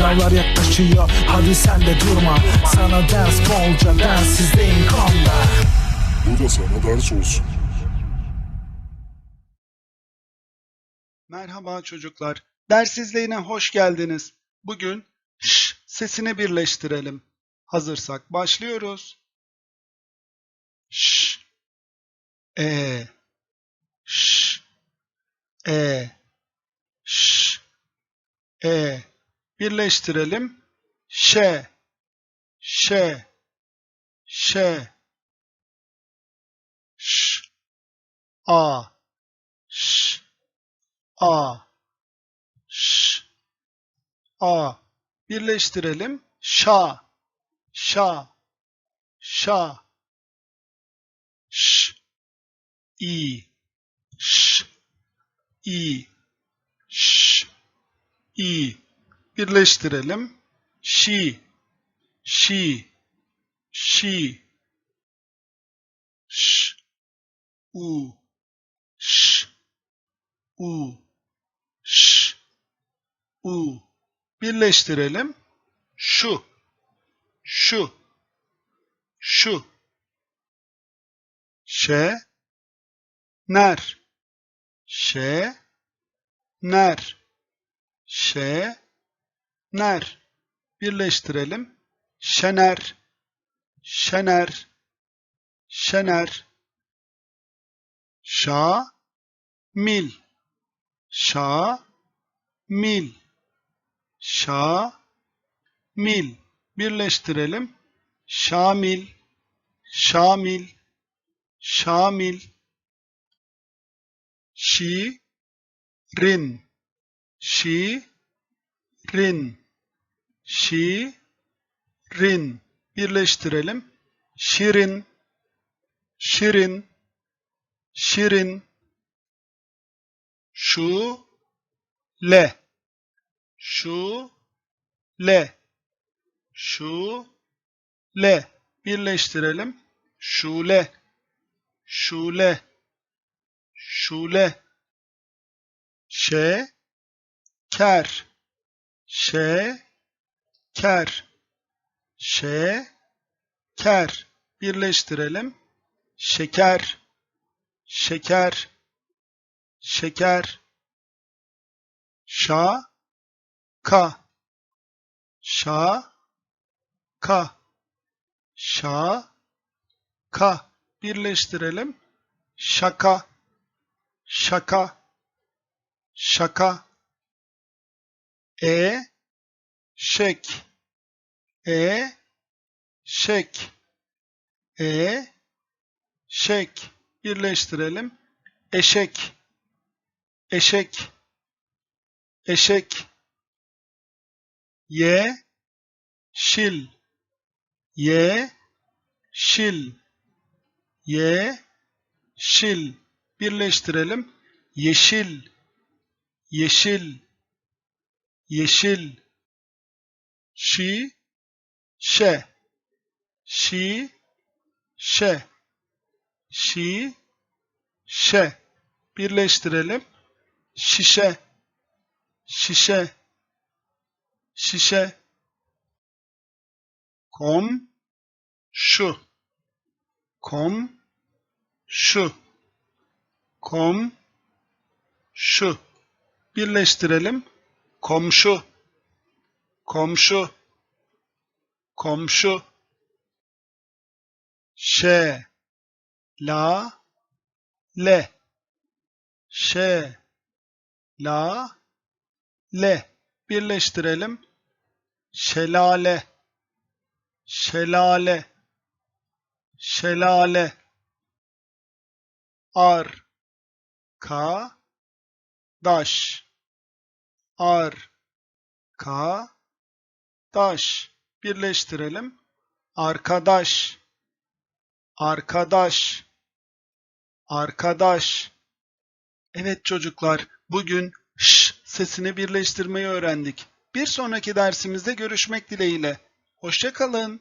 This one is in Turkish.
Sınavlar yaklaşıyor hadi sen de durma Sana ders bolca densizdeyim konda Bu da sana ders olsun. Merhaba çocuklar. Ders izleyine hoş geldiniz. Bugün ş sesini birleştirelim. Hazırsak başlıyoruz. Ş e ş e ş e birleştirelim. Ş. Ş. Ş. Ş. A. Ş. A. Ş. A. Birleştirelim. Şa şa şa ş. İ. Ş. İ. Ş. İ birleştirelim. Şi şi şi ş u ş u ş u birleştirelim. Şu şu şu ş ner ş ner ş ner birleştirelim. Şener. Şener. Şener. Şa mil şa mil şa mil birleştirelim. Şamil. Şamil. Şamil. Şi rin şi rin şi rin birleştirelim. Şirin. Şirin. Şirin. Şu. Le şu. Le şu. Le birleştirelim. Şule şule şule şe ker. Şe ker. Şe ker. Birleştirelim. Şeker. Şeker. Şeker. Şa. Ka. Şa. Ka. Şa. Ka. Birleştirelim. Şaka. Şaka. Şaka. E şek. E. Şek. E. Şek. Birleştirelim. Eşek. Eşek. Eşek. Ye şil. Ye şil. Ye şil. Birleştirelim. Yeşil. Yeşil. Yeşil şi şe. Şi şe. Şi şe. Birleştirelim. Şişe. Şişe. Şişe. Kom şu. Kom şu. Kom şu. Birleştirelim. Komşu komşu komşu şe la le şe la le. Birleştirelim. Şelale şelale şelale. Ar ka daş ar ka daş birleştirelim arkadaş arkadaş arkadaş Evet çocuklar bugün ş sesini birleştirmeyi öğrendik. Bir sonraki dersimizde görüşmek dileğiyle. Hoşça kalın.